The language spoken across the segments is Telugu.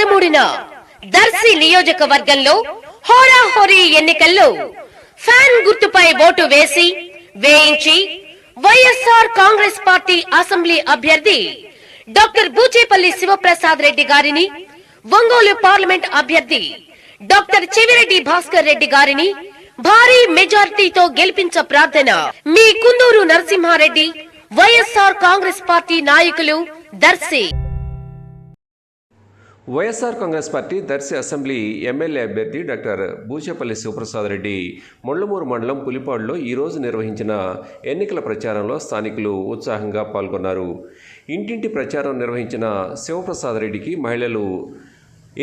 పదమూడున దర్శి నియోజకవర్గంలో హోరాహోరీ ఎన్నికల్లో ఫ్యాన్ గుర్తుపై ఓటు వేసి వేయించి వైఎస్ఆర్ కాంగ్రెస్ పార్టీ అసెంబ్లీ అభ్యర్థి డాక్టర్ బూచేపల్లి శివప్రసాద్ రెడ్డి గారిని ఒంగోలు పార్లమెంట్ అభ్యర్థి డాక్టర్ చెవిరెడ్డి భాస్కర్ రెడ్డి గారిని భారీ మెజార్టీతో గెలిపించ ప్రార్థన మీ Kunduru Narasimha Reddy YSR Congress party నాయకులు Darsi. YSR Congress party Darsi assembly MLA అభ్యర్థి డాక్టర్ బూచేపల్లి శివప్రసాద్ రెడ్డి మొండమూరు మండలం పులిపాడులో ఈరోజు నిర్వహించిన ఎన్నికల ప్రచారంలో స్థానికులు ఉత్సాహంగా పాల్గొన్నారు. ఇంటింటి ప్రచారం నిర్వహించిన శివప్రసాద్ రెడ్డికి మహిళలు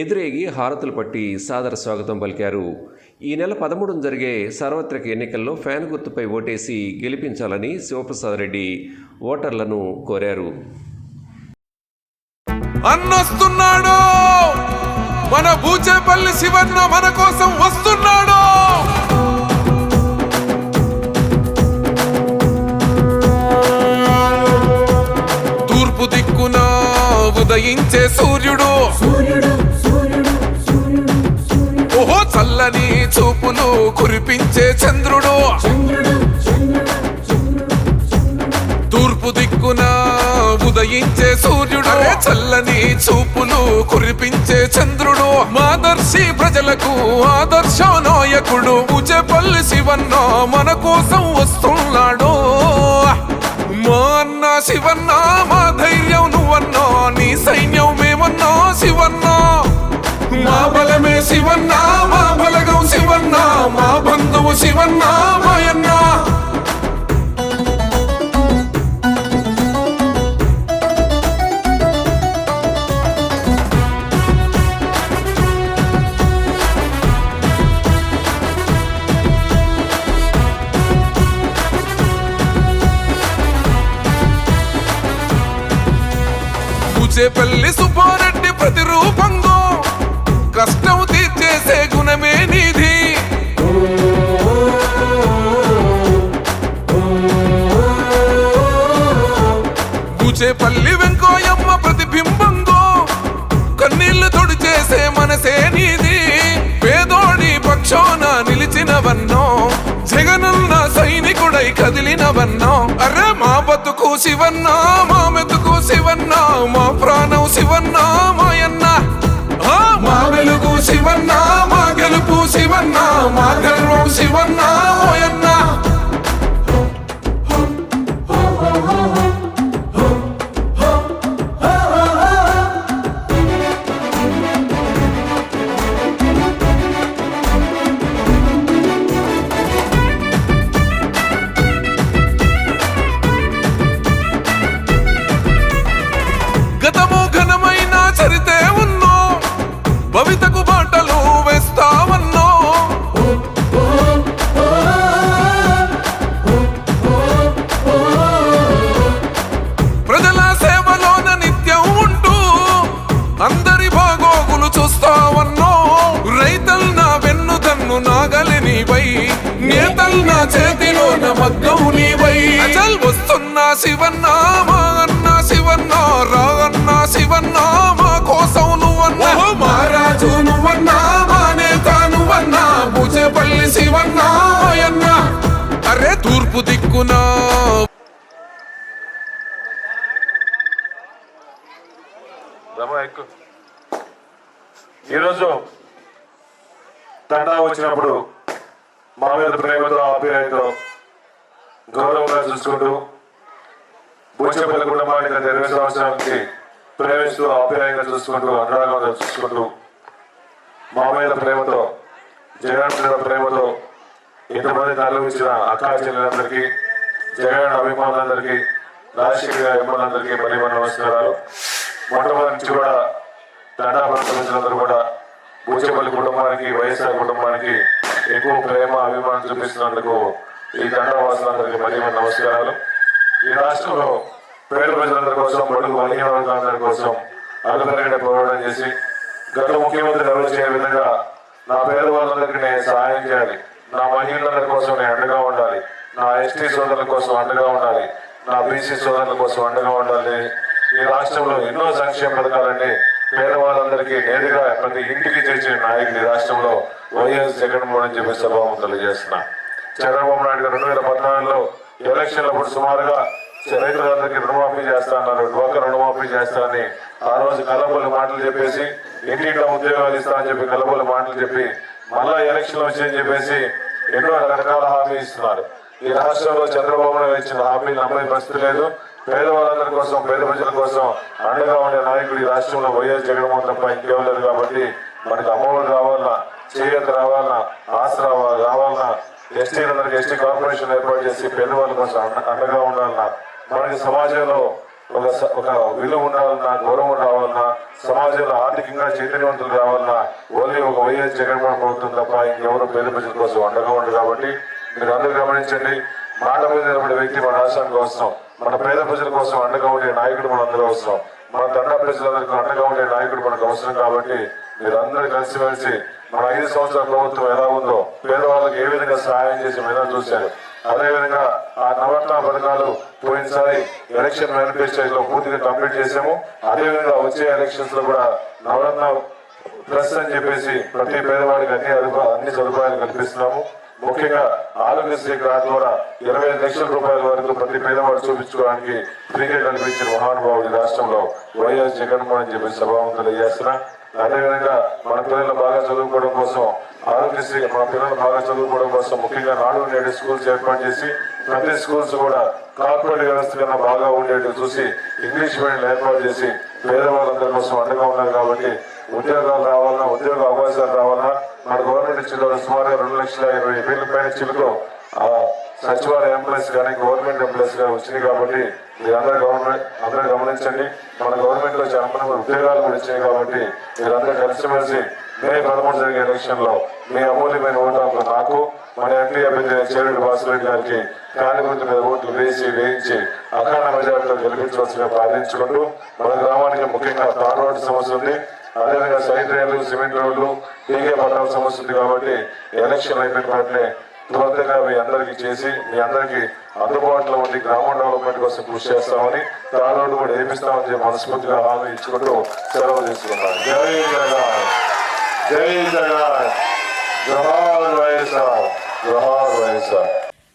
ఎదురేగి హారతులు పట్టి సాదర స్వాగతం పలికారు. ఈ నెల పదమూడున జరిగే సార్వత్రిక ఎన్నికల్లో ఫ్యాన్ గుర్తుపై ఓటేసి గెలిపించాలని శివప్రసాద్ రెడ్డి ఓటర్లను కోరారు. అన్నొస్తున్నాడు. మన బూచేపల్లి శివన్న మన కోసం వస్తున్నాడు. తూర్పు దిక్కున ఉదయించే సూర్యుడు. ఓహో చల్లని చూపులు కురిపించే చంద్రుడు. తూర్పు ఉదయించే సూర్యుడు చల్లని చూపులు కురిపించే చంద్రుడు. మాదర్శి ప్రజలకు ఆదర్శ నాయకుడు ఉజపల్లి శివన్న మన కోసం వస్తున్నాడు. మా అన్న శివన్న మా ధైర్యం నువ్వన్నా నీ సైన్యం మేమన్నా శివన్న. మా బలమే శివన్న మా బలగం శివన్న మా బంధువు శివన్న మాయన్న పూచేపల్లి సుబ్బారెడ్డి ప్రతిరూపంగా. కష్టం తీర్చేసే గుణమే నీది. పూచేపల్లి వెంకోయమ్మ ప్రతిబింబంగో. కన్నీళ్ళు తుడిచేసే మనసే నీది. పేదోడి పక్షోన నిలిచినవన్నో. జగనన్న సైనికుడై కదిలినవన్నో. అరే మా బతుకు శివన్న మామె శివన్న మా ప్రాణం శివన్న మాయన్న ఆ, మా వెలుగు శివన్న మా గెలుపు శివన్న మా గర్వం శివన్నా అందరి బాగోగులు చూస్తావన్నో. రైతల్న వెన్నుదన్ను నాగలి నీవై. నేతల్న చేతిలోన మగ్గం నీవై. అచల్ వస్తున్నా శివన్నా మా అన్న శివన్న రా అన్న శివన్నా మా కోసం నువ్వు ఈరోజు తండా వచ్చినప్పుడు మా మీద ప్రేమతో ఆప్యాయతో గౌరవంగా చూసుకుంటూ బూచేపల్లి కుటుంబాన్ని గత ఇరవై సంవత్సరాలకి ప్రేమిస్తూ ఆప్యాయంగా చూసుకుంటూ అనురాగంగా చూసుకుంటూ మా మీద ప్రేమతో జగన్ మీద ప్రేమతో ఇంతమంది తరలించిన అక్కా చెల్లెలందరికీ జగన్ అభిమానులందరికీ రాజశేఖర్ అభిమానులందరికీ మళ్ళీ మన నమస్కారాలు. మొట్టమొదటి నుంచి కూడా తండా ప్రజలందరూ కూడా బూచేపల్లి కుటుంబానికి వైఎస్ఆర్ కుటుంబానికి ఎక్కువ ప్రేమ అభిమానం చూపిస్తున్నందుకు ఈ తండా వాసులందరికీ మరీ నమస్కారాలు. ఈ రాష్ట్రంలో పేద ప్రజలందరి కోసం బడుగు బలహీనందరి కోసం అడుగుపెరగడ పోరాటం చేసి గత ముఖ్యమంత్రి ఎవరు చేయని విధంగా నా పేదవాళ్ళందరికీ నేను సహాయం చేయాలి. నా మహిళలందరి కోసం నేను అండగా ఉండాలి. నా ఎస్టీ సోదరుల కోసం అండగా ఉండాలి. నా బీసీ సోదరుల కోసం అండగా ఉండాలి. ఈ రాష్ట్రంలో ఎన్నో సంక్షేమ పథకాలన్నీ పేదవాళ్ళందరికీ నేరుగా ప్రతి ఇంటికి చేర్చిన నాయకుడి రాష్ట్రంలో వైఎస్ జగన్మోహన్ అని చెప్పి సభావం తెలియజేస్తున్నా చంద్రబాబు నాయుడు గారు రెండు వేల పద్నాలుగులో ఎలక్షన్లప్పుడు సుమారుగా రైతులందరికీ రుణమాఫీ చేస్తా అన్నారు. డ్వాక్రా రుణమాఫీ చేస్తా అని ఆ రోజు కలబోలు మాటలు చెప్పేసి ఇంటింట్లో ఉద్యోగాలు ఇస్తా అని చెప్పి కలబోలు మాటలు చెప్పి మళ్ళా ఎలక్షన్ వచ్చాయని చెప్పేసి ఎన్నో రకరకాల హామీ ఇస్తున్నారు. ఈ రాష్ట్రంలో చంద్రబాబు నాయుడు ఇచ్చిన హామీలు నమ్మే పరిస్థితి లేదు. పేదవాళ్ళ కోసం పేద ప్రజల కోసం అండగా ఉండే నాయకుడు ఈ రాష్ట్రంలో వైఎస్ జగన్మోహన్ తప్ప ఇంకేం లేదు కాబట్టి మనకి అమ్మఒడి రావాలన్నా చేయూత రావాలన్నా ఆశ రావాలి రావాలన్నా ఎస్టీలందరికీ ఎస్టీ కార్పొరేషన్ ఏర్పాటు చేసి పేదవాళ్ళ కోసం అండగా ఉండాలన్నా మనకి సమాజంలో ఒక స- ఒక విలువ ఉండాలన్నా గౌరవం రావాలన్నా సమాజంలో ఆర్థికంగా చైతన్యవంతులు రావాలన్నా ఓన్లీ ఒక వైఎస్ జగన్మోహన్ ప్రభుత్వం తప్ప ఇంకెవరు పేద ప్రజల కోసం అండగా ఉండదు కాబట్టి మీరు అందరూ గమనించండి. మాట మీద నిలబడే వ్యక్తి మన రాష్ట్రానికి అవసరం మన పేద ప్రజల కోసం అండగా ఉండే నాయకుడు మన అందరూ అవసరం. మన దండ ప్రజలందరికీ అండగా ఉండే నాయకుడు మనకు అవసరం కాబట్టి మీరందరూ కలిసిమెలిసి మన ఐదు సంవత్సరాల ప్రభుత్వం ఎలా ఉందో పేదవాళ్ళకి ఏ విధంగా సహాయం చేసి మీద చూశారు. అదేవిధంగా ఆ నవరత్న పథకాలు పోయినసారి ఎలక్షన్ మేనిఫెస్టోలో పూర్తిగా కంప్లీట్ చేసాము అదేవిధంగా వచ్చే ఎలక్షన్స్లో కూడా నవరత్న ప్లస్ అని చెప్పేసి ప్రతి పేదవాడికి అన్ని అన్ని సదుపాయాలు కల్పిస్తున్నాము. ముఖ్యంగా ఆరోగ్యశ్రీ కార్డు ద్వారా ఇరవై ఐదు లక్షల రూపాయల వరకు ప్రతి పేదవాడు చూపించుకోవడానికి ఫ్రీగా కల్పించిన మహానుభావుడు రాష్ట్రంలో వైఎస్ జగన్మోహన్ అని చెప్పి సభావంతులు చేస్తున్నా అదేవిధంగా మన పిల్లలు బాగా చదువుకోవడం కోసం ఆరోగ్యశ్రీ మన పిల్లలు బాగా చదువుకోవడం కోసం ముఖ్యంగా నాడు నేడు స్కూల్స్ ఏర్పాటు చేసి ప్రతి స్కూల్స్ కూడా కార్పొరేట్ వ్యవస్థ కన్నా బాగా ఉండేట్టు చూసి ఇంగ్లీష్ మీడియం ఏర్పాటు చేసి పేదవాళ్ళందరి కోసం అండగా ఉన్నారు కాబట్టి ఉద్యోగాలు రావాలన్నా ఉద్యోగ అవకాశాలు రావాలన్నా మన గవర్నమెంట్ ఇచ్చిన సుమారుగా రెండు లక్షల ఇరవై వేల పైన చిలుకు సచివాలయ ఎంప్లాయీస్ కానీ గవర్నమెంట్ ఎంప్లాయీస్గా వచ్చినాయి కాబట్టి మీరందరూ గవర్నమెంట్ అందరూ గమనించండి. మన గవర్నమెంట్లో చాలా మంది ఉద్యోగాలు కూడా ఇచ్చాయి కాబట్టి మీరందరూ కలిసిమెలిసి మే పదమూడు జరిగే ఎలక్షన్లో మీ అమూల్యమైన ఓటు నాకు మన ఎంపీ అభ్యర్థి చేరుడు భాస్కర్ గారికి కాలిగుర్తు మీద ఓట్లు వేసి వేయించి అఖండ మెజార్టీలో గెలిపించవలసిన ప్రార్థించుకుంటూ మన గ్రామానికి ముఖ్యంగా తాడు సమస్య ఉంది. అదేవిధంగా సైడ్ రైళ్ళు సిమెంట్ రోడ్లు టీకే పట్టాల సమస్య ఉంది కాబట్టి ఎలక్షన్ అయిపోయిన వెంటనే త్వరగా మీ అందరికీ చేసి మీ అందరికీ అందుబాటులో ఉండి గ్రామ డెవలప్మెంట్ కోసం కృషి చేస్తామని తార్ కూడా ఏమిస్తామని చెప్పి మనస్ఫూర్తిగా హామీ ఇచ్చుకుంటూ సెలవు తీసుకున్నాను జై జగన్ జై జగన్ జోహార్ వైఎస్ఆర్! జోహార్ వైఎస్ఆర్!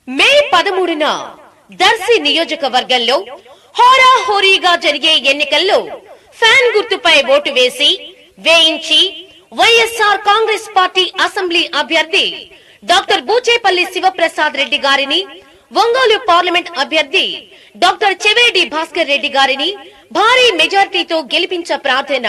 మే పదమూడున దర్శి నియోజకవర్గంలో హోరాహోరీగా జరిగే ఎన్నికల్లో ఫ్యాన్ గుర్తుపై ఓటు వేసి వేయించి వైఎస్ఆర్ కాంగ్రెస్ పార్టీ అసెంబ్లీ అభ్యర్థి డాక్టర్ బూచేపల్లి శివప్రసాద్ రెడ్డి గారిని ఒంగోలు పార్లమెంట్ అభ్యర్థి డాక్టర్ చెవేడి భాస్కర్ రెడ్డి గారిని భారీ మెజార్టీతో గెలిపించ ప్రార్థన.